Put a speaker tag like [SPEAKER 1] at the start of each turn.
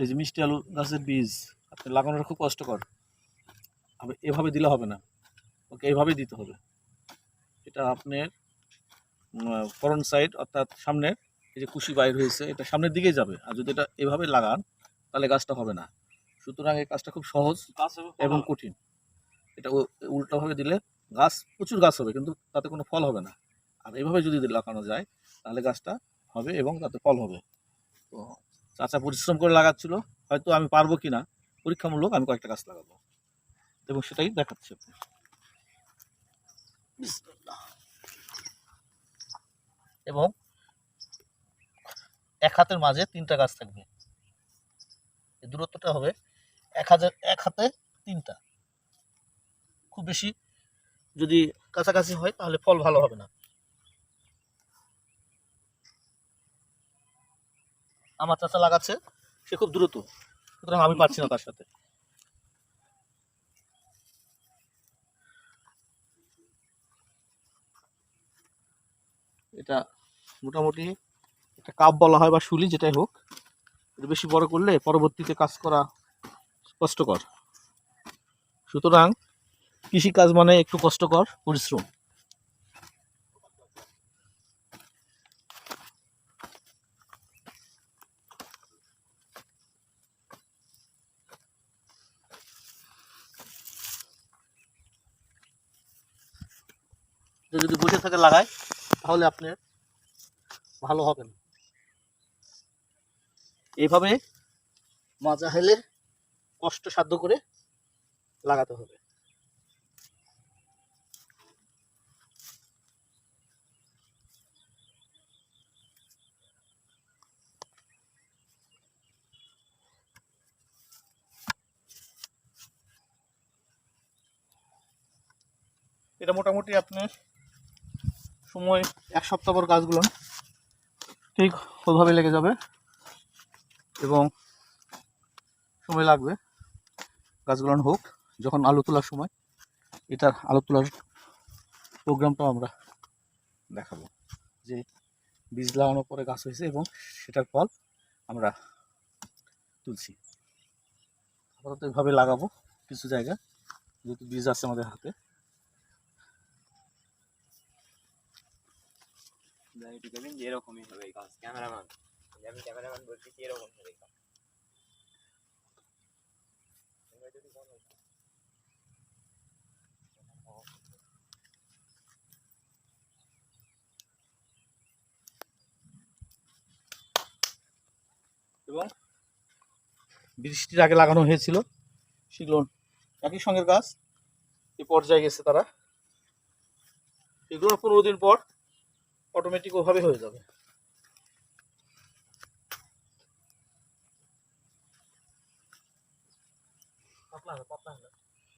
[SPEAKER 1] এই যে মিষ্টি আলু গাছের বীজ আপনি লাগানোটা খুব কষ্টকর। এভাবে দিলে হবে না। ওকে এইভাবেই দিতে হবে। এটা আপনার ফরন্ট সাইড অর্থাৎ সামনে এই যে কুশি বাইর হয়েছে এটা সামনের দিকেই যাবে। আর যদি এটা এভাবে লাগান তাহলে গাছটা হবে না। সুতরাং এই কাজটা খুব সহজ এবং কঠিন। এটা উল্টাভাবে দিলে গাছ প্রচুর গাছ হবে কিন্তু তাতে কোনো ফল হবে না। আর এইভাবে যদি লাগানো যায় তাহলে গাছটা হবে এবং তাতে ফল হবে। তো চাচা পরিশ্রম করে লাগাচ্ছিল, হয়তো আমি পারব কি না পরীক্ষামূলক আমি কয়েকটা গাছ লাগাবো। এবং সেটাই দেখাচ্ছি এবং এক হাতের মাঝে তিনটা গাছ থাকবে। এই দূরত্বটা হবে এক হাজার, এক হাতে তিনটা। খুব বেশি যদি কাছাকাছি হয়, তাহলে ফল ভালো হবে না। আমার চাচা লাগাচ্ছে, সে খুব দ্রুত। সুতরাং আমি পারছি না তার সাথে। এটা মোটামুটি একটা কাপ বলা হয় বা শুলি যেটাই হোক, এটা বেশি বড় করলে পরবর্তীতে কাজ করা কষ্টকর। সুতরাং কৃষিকাজ মানে একটু কষ্টকর পরিশ্রম। যদি বসে থাকে লাগায়, তাহলে আপনার ভালো হবে না। এইভাবে মাজা হেলে কষ্ট সাধ্য করে লাগাতে হবে। এটা মোটামুটি আপনার সময়, এক সপ্তাহ পর গাছগুলো ঠিক ওইভাবে লেগে যাবে এবং সময় লাগবে। গাছগুলো হোক, যখন আলু তোলার সময়, এটার আলু তোলার প্রোগ্রামটাও আমরা দেখাবো যে বীজ লাগানোর পরে গাছ হয়েছে এবং সেটার ফল আমরা তুলছি। আপাতত এভাবে লাগাবো কিছু জায়গা, যেহেতু বীজ আছে আমাদের হাতে।
[SPEAKER 2] যে এরকমই হবে এই কাজ। ক্যামেরাম্যান আমি ক্যামেরাম্যান বলছি এরকম হবে এই কাজ।
[SPEAKER 1] এবং বৃষ্টির আগে লাগানো হয়েছিল সেগুলো একই সঙ্গের গাছ। এই পর্যায়ে গেছে তারা। এগুলো পনেরো দিন পর অটোমেটিক ওভাবে হয়ে যাবে পাতলা পাতলা।